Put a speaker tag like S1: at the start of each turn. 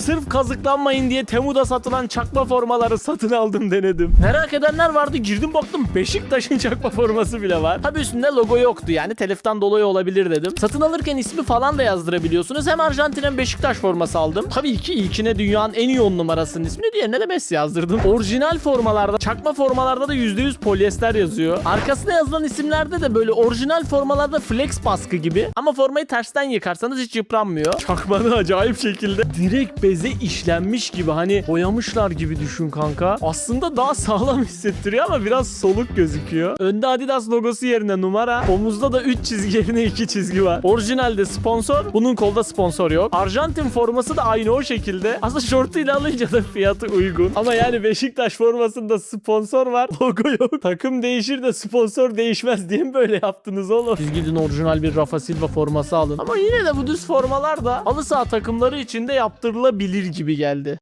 S1: Sırf kazıklanmayın diye Temu'da satılan çakma formaları satın aldım denedim. Merak edenler vardı girdim baktım Beşiktaş'ın çakma forması bile var. Tabi üstünde logo yoktu yani teliften dolayı olabilir dedim. Satın alırken ismi falan da yazdırabiliyorsunuz. Hem Arjantin hem Beşiktaş forması aldım. Tabii ki ilkine dünyanın en iyi on numarasının ismini diğerine de Messi yazdırdım. Orijinal formalarda çakma formalarda da %100 polyester yazıyor. Arkasında yazılan isimlerde de böyle orijinal formalarda flex baskı gibi. Ama formayı tersten yıkarsanız hiç yıpranmıyor. Çakmanı acayip şekilde direkt beze işlenmiş gibi hani boyamışlar gibi düşün kanka. Aslında daha sağlam hissettiriyor ama biraz soluk gözüküyor. Önde Adidas logosu yerine numara. Omuzda da 3 çizgi yerine 2 çizgi var. Orijinalde sponsor. Bunun kolda sponsor yok. Arjantin forması da aynı o şekilde. Aslında şortuyla alınca da fiyatı uygun. Ama yani Beşiktaş formasında sponsor var. Logo yok. Takım değişir de sponsor değişmez diye mi böyle yaptınız oğlum? Siz gidin orijinal bir Rafa Silva forması alın. Ama yine de bu düz formalar da halı saha takımları için de yaptırılabilir gibi geldi.